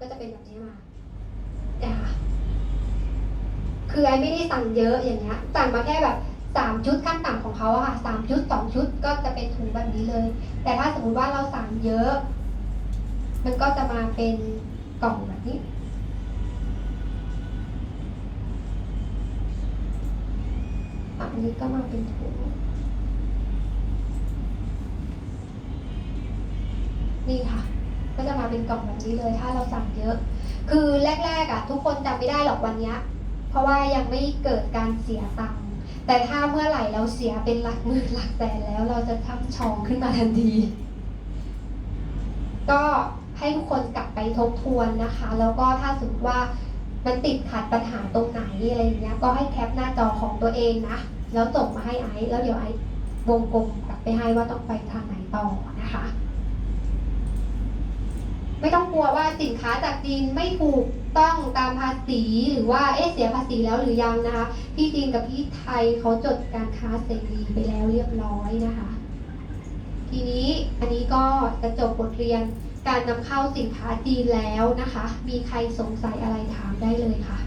ก็จะเป็นแบบนี้มานี่ค่ะคือไอไม่ได้สั่งเยอะอย่างเงี้ยสั่งมาแค่แบบสามชุดขั้นต่ำของเขาอะค่ะสามชุดสองชุดก็จะเป็นถุงแบบนี้เลย แต่ถ้าสมมติว่าเราสั่งเยอะ มันก็จะมาเป็นกล่องแบบนี้อันนี้ก็มาเป็นถุงนี่ค่ะ ก็จะมาเป็นกล่องแบบนี้เลย ถ้าเราสั่งเยอะ คือแรกๆอะ ทุกคนจำไม่ได้หรอกวันนี้เพราะว่ายังไม่เกิดการเสียตังค์แต่ถ้าเมื่อไหร่เราเสียเป็นหลักหมื่นหลักแสนแล้วเราจะทำชองขึ้นมาทันที ก็ให้ทุกคนกลับไปทบทวนนะคะ แล้วก็ถ้าสมมติว่ามันติดขัดปัญหาตรงไหนอะไรอย่างเงี้ย ก็ให้แคปหน้าจอของตัวเองนะ แล้วส่งมาให้ไอซ์แล้วเดี๋ยวไอซ์วงกลมกลับไปให้ว่าต้องไปทางไหนต่อนะคะ ไม่ต้องกลัวว่าสินค้าจากจีนไม่ถูกต้องตามภาษีหรือว่าเอ๊ะเสียภาษีแล้วหรือยังนะคะพี่จีนกับพี่ไทยเขาจดการค้าเสรีไปแล้วเรียบร้อยนะคะ ทีนี้อันนี้ก็จะจบบทเรียนการนำเข้าสินค้าจีนแล้วนะคะ มีใครสงสัยอะไรถามได้เลยค่ะ